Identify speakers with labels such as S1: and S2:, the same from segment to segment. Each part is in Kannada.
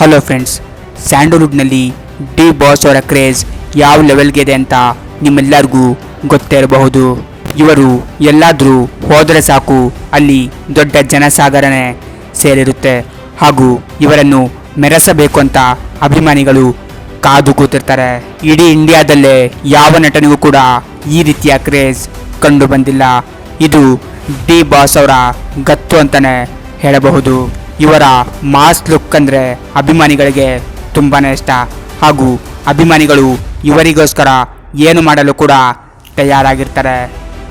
S1: ಹಲೋ ಫ್ರೆಂಡ್ಸ್ ಸ್ಯಾಂಡಲ್ವುಡ್ನಲ್ಲಿ ಡಿ ಬಾಸ್ ಅವರ ಕ್ರೇಜ್ ಯಾವ ಲೆವೆಲ್ಗೆ ಇದೆ ಅಂತ ನಿಮ್ಮೆಲ್ಲರಿಗೂ ಗೊತ್ತೇ ಇರಬಹುದು. ಇವರು ಎಲ್ಲಾದರೂ ಹೋದರೆ ಸಾಕು, ಅಲ್ಲಿ ದೊಡ್ಡ ಜನಸಾಗರನೇ ಸೇರಿರುತ್ತೆ. ಹಾಗೂ ಇವರನ್ನು ಮೆರೆಸಬೇಕು ಅಂತ ಅಭಿಮಾನಿಗಳು ಕಾದು ಕೂತಿರ್ತಾರೆ. ಇಡೀ ಇಂಡಿಯಾದಲ್ಲೇ ಯಾವ ನಟನಿಗೂ ಕೂಡ ಈ ರೀತಿಯ ಕ್ರೇಜ್ ಕಂಡು ಬಂದಿಲ್ಲ. ಇದು ಡಿ ಬಾಸ್ ಅವರ ಗತ್ತು ಅಂತಲೇ ಹೇಳಬಹುದು. ಇವರ ಮಾಸ್ ಲುಕ್ ಅಂದರೆ ಅಭಿಮಾನಿಗಳಿಗೆ ತುಂಬಾ ಇಷ್ಟ. ಹಾಗೂ ಅಭಿಮಾನಿಗಳು ಇವರಿಗೋಸ್ಕರ ಏನು ಮಾಡಲು ಕೂಡ ತಯಾರಾಗಿರ್ತಾರೆ.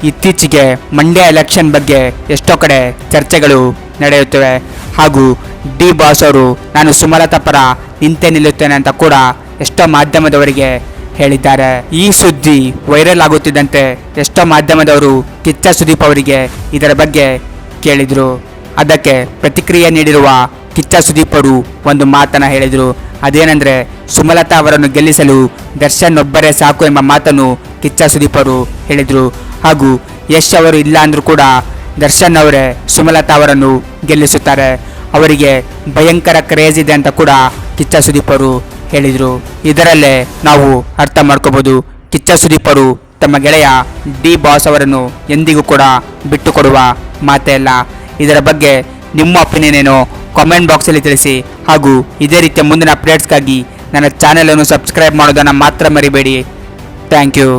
S1: ಇತ್ತೀಚೆಗೆ ಮಂಡ್ಯ ಎಲೆಕ್ಷನ್ ಬಗ್ಗೆ ಎಷ್ಟೋ ಕಡೆ ಚರ್ಚೆಗಳು ನಡೆಯುತ್ತವೆ. ಹಾಗೂ ಡಿ ಬಾಸ್ ಅವರು, ನಾನು ಸುಮಲತಾ ಪರ ನಿಂತೆ ನಿಲ್ಲುತ್ತೇನೆ ಅಂತ ಕೂಡ ಎಷ್ಟೋ ಮಾಧ್ಯಮದವರಿಗೆ ಹೇಳಿದ್ದಾರೆ. ಈ ಸುದ್ದಿ ವೈರಲ್ ಆಗುತ್ತಿದ್ದಂತೆ ಎಷ್ಟೋ ಮಾಧ್ಯಮದವರು ಕಿಚ್ಚ ಸುದೀಪ್ ಅವರಿಗೆ ಇದರ ಬಗ್ಗೆ ಕೇಳಿದರು. ಅದಕ್ಕೆ ಪ್ರತಿಕ್ರಿಯೆ ನೀಡಿರುವ ಕಿಚ್ಚ ಸುದೀಪರು ಒಂದು ಮಾತನ್ನು ಹೇಳಿದರು. ಅದೇನೆಂದರೆ, ಸುಮಲತಾ ಅವರನ್ನು ಗೆಲ್ಲಿಸಲು ದರ್ಶನ್ ಒಬ್ಬರೇ ಸಾಕು ಎಂಬ ಮಾತನ್ನು ಕಿಚ್ಚ ಸುದೀಪರು ಹೇಳಿದರು. ಹಾಗೂ ಯಶ್ ಅವರು ಇಲ್ಲ ಅಂದರೂ ಕೂಡ ದರ್ಶನ್ ಅವರೇ ಸುಮಲತಾ ಅವರನ್ನು ಗೆಲ್ಲಿಸುತ್ತಾರೆ. ಅವರಿಗೆ ಭಯಂಕರ ಕ್ರೇಜ್ ಇದೆ ಅಂತ ಕೂಡ ಕಿಚ್ಚ ಸುದೀಪರು ಹೇಳಿದರು. ಇದರಲ್ಲೇ ನಾವು ಅರ್ಥ ಮಾಡ್ಕೋಬೋದು. ಕಿಚ್ಚ ಸುದೀಪರು ತಮ್ಮ ಗೆಳೆಯ ಡಿ ಬಾಸ್ ಅವರನ್ನು ಎಂದಿಗೂ ಕೂಡ ಬಿಟ್ಟುಕೊಡುವ ಮಾತೇ ಇಲ್ಲ ಇದರ ಬಗ್ಗೆ ನಿಮ್ಮ ಒಪಿನಿಯನ್ ಏನು ಕಾಮೆಂಟ್ ಬಾಕ್ಸಲ್ಲಿ ತಿಳಿಸಿ. ಹಾಗೂ ಇದೇ ರೀತಿಯ ಮುಂದಿನ ಅಪ್ಡೇಟ್ಸ್ಗಾಗಿ ನನ್ನ ಚಾನೆಲನ್ನು ಸಬ್ಸ್ಕ್ರೈಬ್ ಮಾಡೋದನ್ನು ಮಾತ್ರ ಮರಿಬೇಡಿ. Thank you